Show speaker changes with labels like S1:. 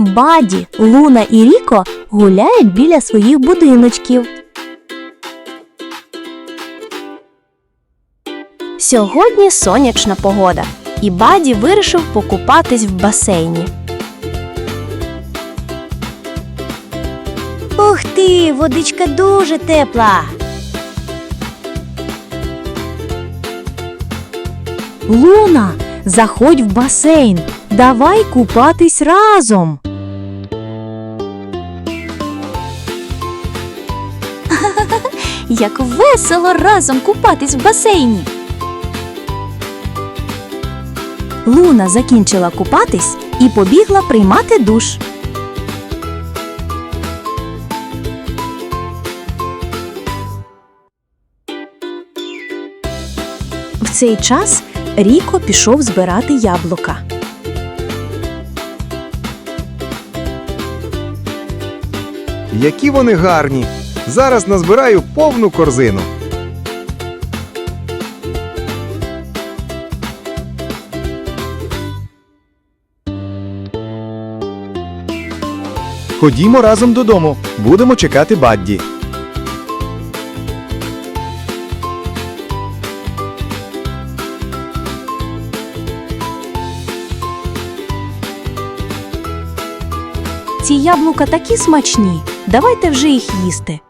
S1: Баді, Луна і Ріко гуляють біля своїх будиночків. Сьогодні сонячна погода, і Баді вирішив покупатись в басейні. Ух ти, водичка дуже тепла. Луна, заходь в басейн. Давай купатись разом. Як весело разом купатись в басейні. Луна закінчила купатись і побігла приймати душ. В цей час Ріко пішов збирати яблука.
S2: Які вони гарні! Зараз назбираю повну корзину. Ходімо разом додому. Будемо чекати Бадді.
S1: Ці яблука такі смачні. Давайте вже їх їсти.